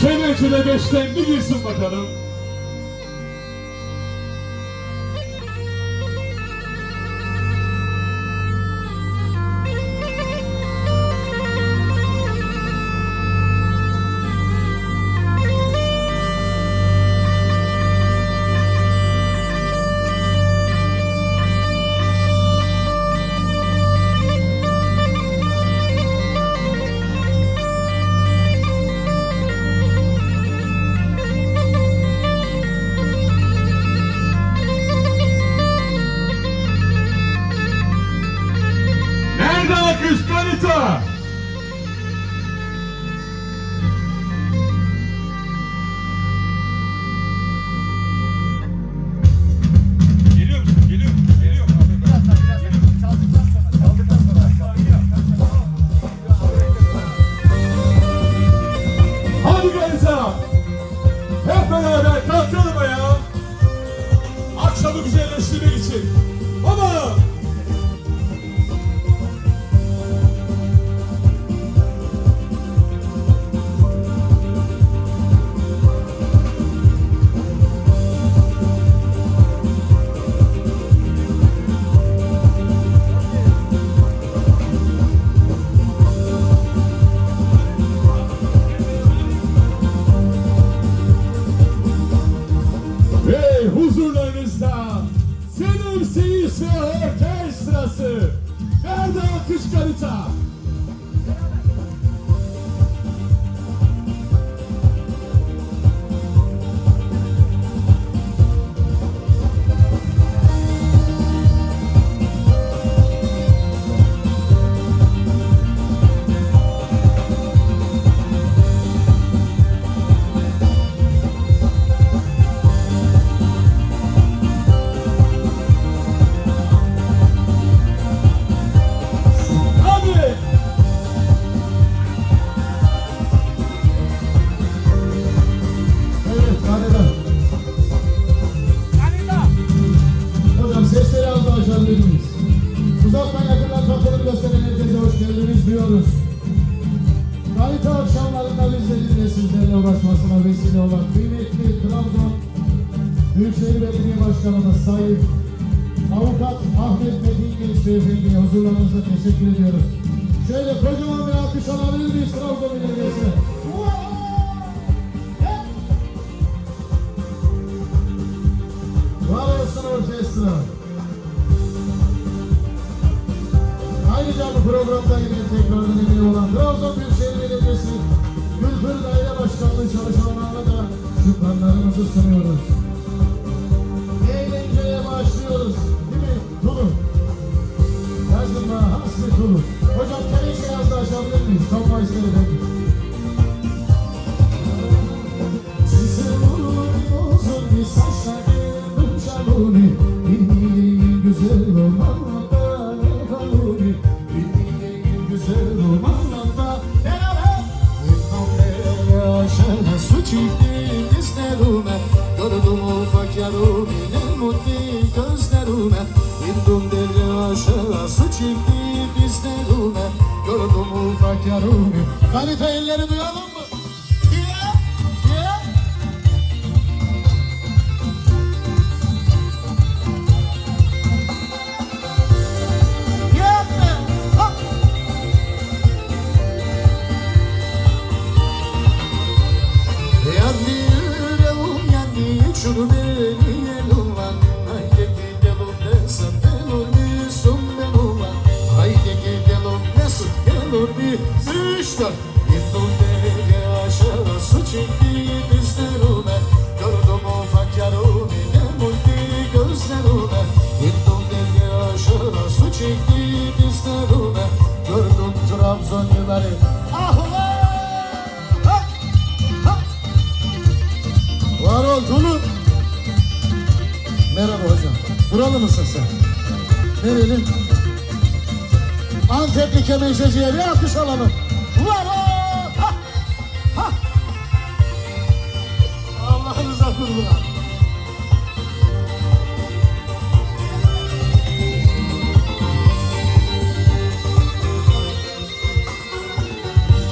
Kemençede beşten bir girsin bakalım. Uzaktan yakından katılım gösteren herkese hoş geldiniz diyoruz. Kalite akşamlarında bizlerin de sizlerle uğraşmasına vesile olan kıymetli Trabzon Büyükşehir Belediye Başkanımız Sayın Avukat Ahmet Metin Genç Beyefendi'ye huzurlarınızda teşekkür ediyoruz. Şöyle kocaman bir alkış alabilir miyiz Trabzon Belediyesi'ne? Var olsun orkestra. Bu programda yine tekrar önemli olan Trabzon Büyükşehir Belediyesi Kültür Daire Başkanlığı çalışanlarına da şükranlarımızı sunuyoruz. Eğlenceye başlıyoruz. Değil mi? Tulum. Yazılma, hasri tulum. Hocam kereşe yazdı açabilir miyiz? Tam başları efendim. Sizin uzun bir saçların şaluni Bildiğin çekti dizlerime Gördüm ufak yarumi ne mutlu gözlerime. İndim deli aşağı su çekti dizlerime Gördüm ufak yarumi Kalite elleri duyalım Trabzon yılları Ah ulan Ha! Ha! Var ol Tulu. Merhaba hocam. Buralı mısın sen? Nereli? Antepli kemençeciye bir alkış alalım. Var ol. Ha! Ha! Allah'ınıza kurban.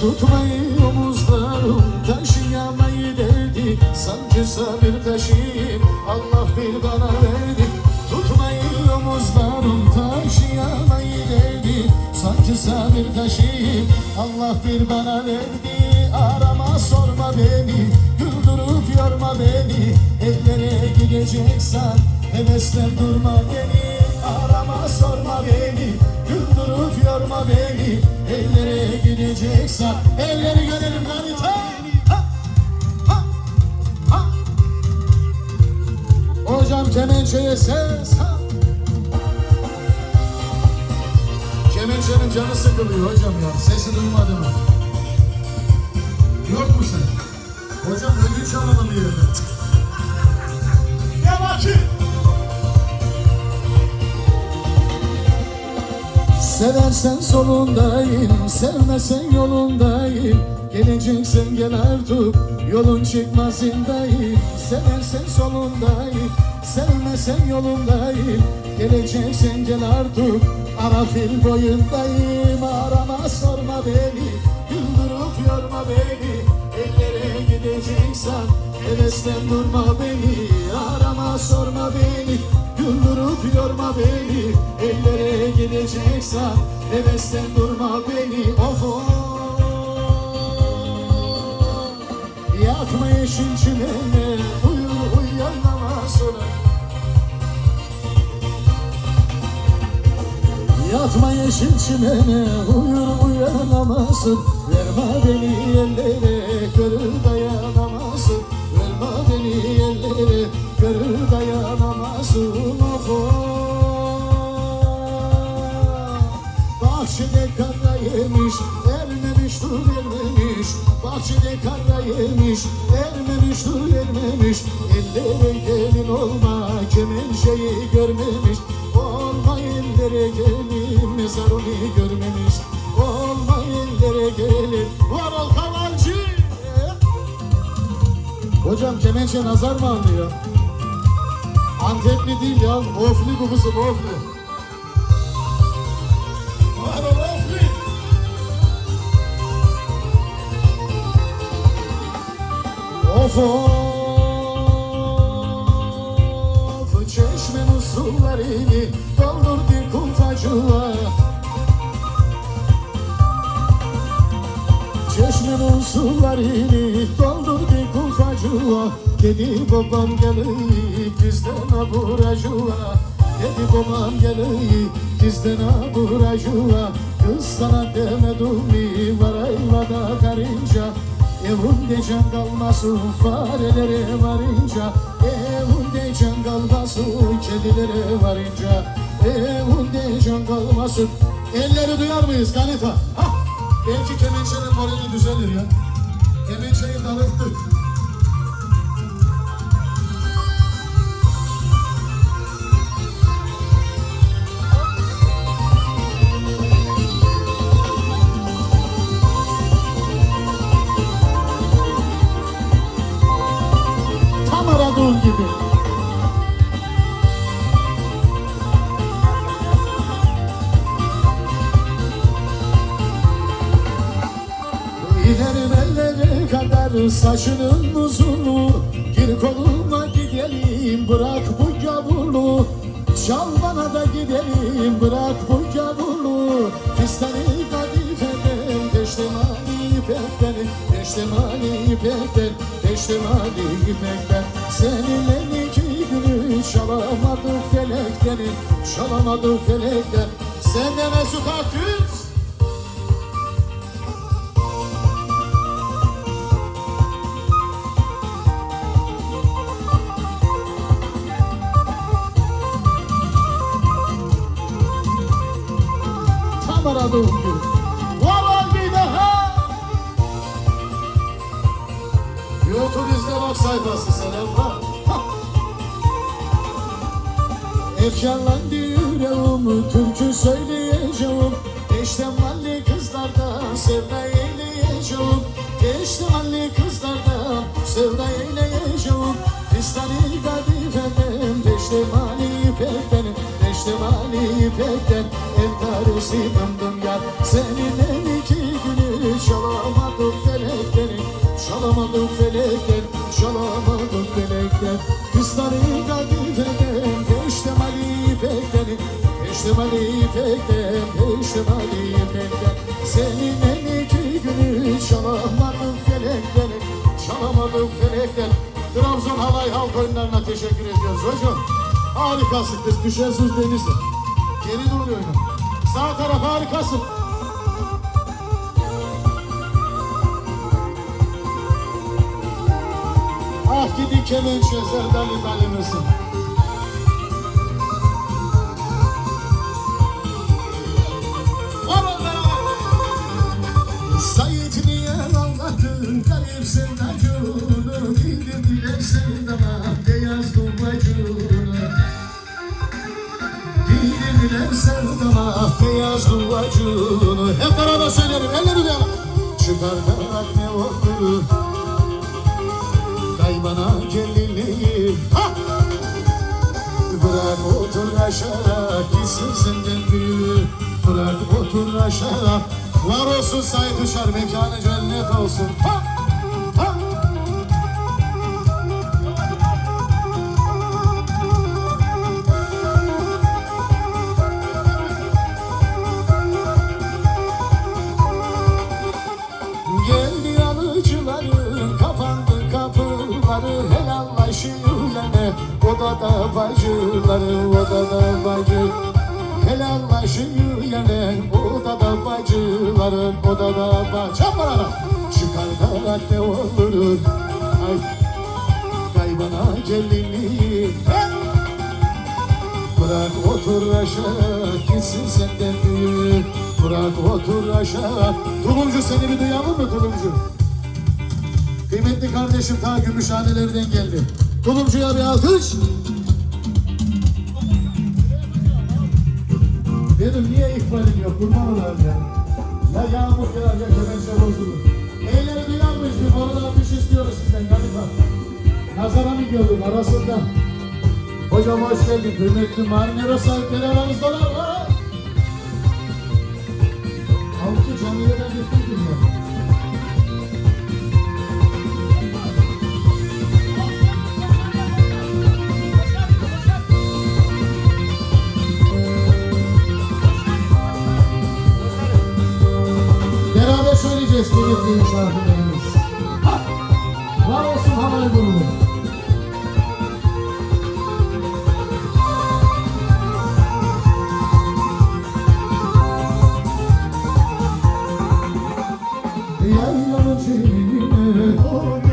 Tutmayı omuzlar omuzlarım taşıyamayı derdi. Sancı sabır taşıyayım Allah bir bana verdi. Tutmayı omuzlarım taşıyamayı derdi. Sancı sabır taşıyayım Allah bir bana verdi. Arama sorma beni Güldürüp yorma beni. Ellere gideceksen Heveslen durma beni. Arama sorma beni Güldürüp yorma beni gideceksen Elleri görelim harita Ha! Ha! Ha! Hocam kemençeye ses ha! Kemençenin canı sıkılıyor hocam ya Sesi duymadı mı? Yok mu sen? Hocam ödül çalalım bir Seversen solundayım, sevmesen yolundayım. Geleceksen gel artık, yolun çıkmazındayım Seversen solundayım, sevmesen yolundayım. Geleceksen gel artık, ara fil boyundayım. Arama sorma beni, güldürüp yorma beni. Ellere gideceksen, heveslen durma beni. Arama sorma beni, güldürüp yorma beni. Ellere gideceksen hevesten durma beni. Of of. Yakma yeşil çimene Uyu uyan namazına Yatma yeşil çimene Uyur uyanamazsın Verme beni ellere Görür dayanamazsın Kara yemiş Ermemiş dur ermemiş Bahçede kara yemiş Ermemiş dur ermemiş Ellere gelin olma Kemençeyi görmemiş. Olma ellere gelin Mezarını görmemiş. Olma ellere gelin Var ol kavancı Hocam kemençe nazar mı alıyor? Antepli değil ya Ofli kızım ofli Of Çeşmenin sularını doldurdu kumtacılar Çeşmenin sularını doldurdu kumtacılar Dedi babam geleyim bizden aburacılar Dedi babam geleyim bizden aburacılar Kız sana demedim mi var ayvada karınca Evimde can kalmasın farelere varınca Evimde can kalmasın kedilere varınca Evimde can kalmasın Elleri duyar mıyız Ganifa? Hah! Belki kemençenin morali düzelir ya Kemençeyi dağıttık Aradığın gibi. İnerim ellere kadar saçının uzunluğu Gir koluma gidelim bırak bu gavurluğu Çal bana da gidelim bırak bu gavurluğu Fistani kadifeden peştemali ipekten Peştemali ipekten Peştemali ipekten Seninle iki günü çalamadık felekten Çalamadık felekten Sen de Mesut Akgüz Tam aradığım sayfası selamlar. Ha. Efkarlandı yüreğim, türkü söyleyeceğim. Peştemalli kızlardan sevda eyleyeceğim Peştemalli kızlardan sevda eyleyeceğim Fistani kadifeden, peştemali ipekten Peştemali ipekten, el tarisi dımdım yar Senin en iki günü Çalamadım felekten Çalamadım felekten Kızları kadifeden Geçtim Ali İpek'ten Geçtim Ali İpek'ten Geçtim Ali İpek'ten Senin en iki günü Çalamadım felekten Çalamadım felekten Trabzon halay halk oyunlarına teşekkür ediyoruz hocam. Harikasın kız düşen söz değilsin Geri dur oyunu Sağ taraf harikasın Dalimesi Sayit niye anlattın garip sevdacını Bildirdiler sevdana beyaz dumbacını Hep beraber söyleyelim elleri de Çıkar da ne oldu Kaybana gelinliği Ha! Bırak otur aşağı gitsin senden büyüğü Bırak otur aşağı. Var olsun Said Uçar mekanı cennet olsun. Ha! Geldi odada bacıları odada bacı. Helallaşıyor yine odada bacıların odada bacı. Çaparalar çıkar da ne olur Ay. Kaybana Hey! Bırak otur aşağı gitsin senden büyük Bırak otur aşağı. Tulumcu seni bir duyalım mı Tulumcu? Kıymetli kardeşim ta Gümüşhanelerden geldi Tulumcuya bir alkış. Dedim niye ihbalin yok? Kurban olayım ya. Ya yağmur yağar ya kemençe bozulur Eğleri duyar mıyız? Bir bir şey istiyoruz sizden galiba. Nazara mı gördük arasında. Hocam hoş geldin. Kıymetli marinero sahipleri aramızdalar var. Misafirlerimiz. Ha! Var olsun havayı grubu. Yaylanın çiğnine O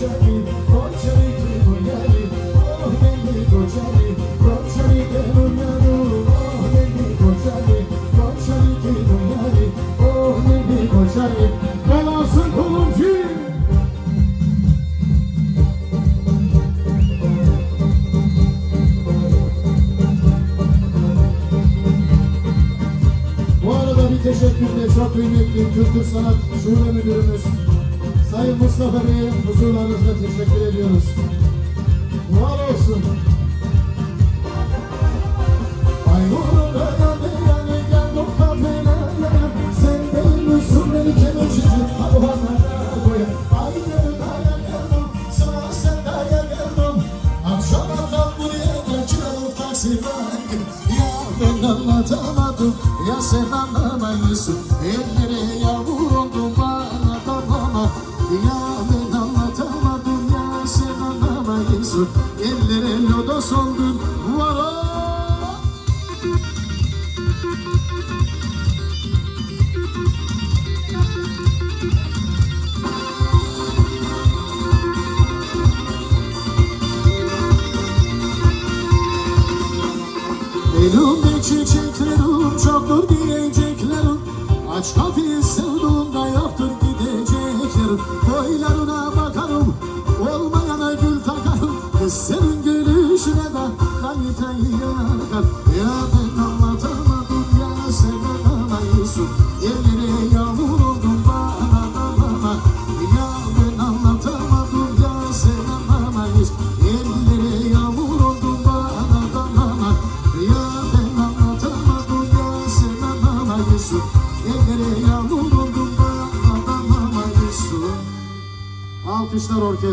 beni koçarı teşekkür ellere lodos oldu. Kız senin gülüşüne de kaliteyi yakar Ya ben anlatamadım ya sen anlamayısın Yerlere yağmur oldum bana anlama Ya ben anlatamadım ya sen anlamayız Yerlere yağmur oldum bana anlama Ya ben anlatamadım ya sen anlamayısın Yerlere yağmur oldum bana anlamayısın Alkışlar orkestra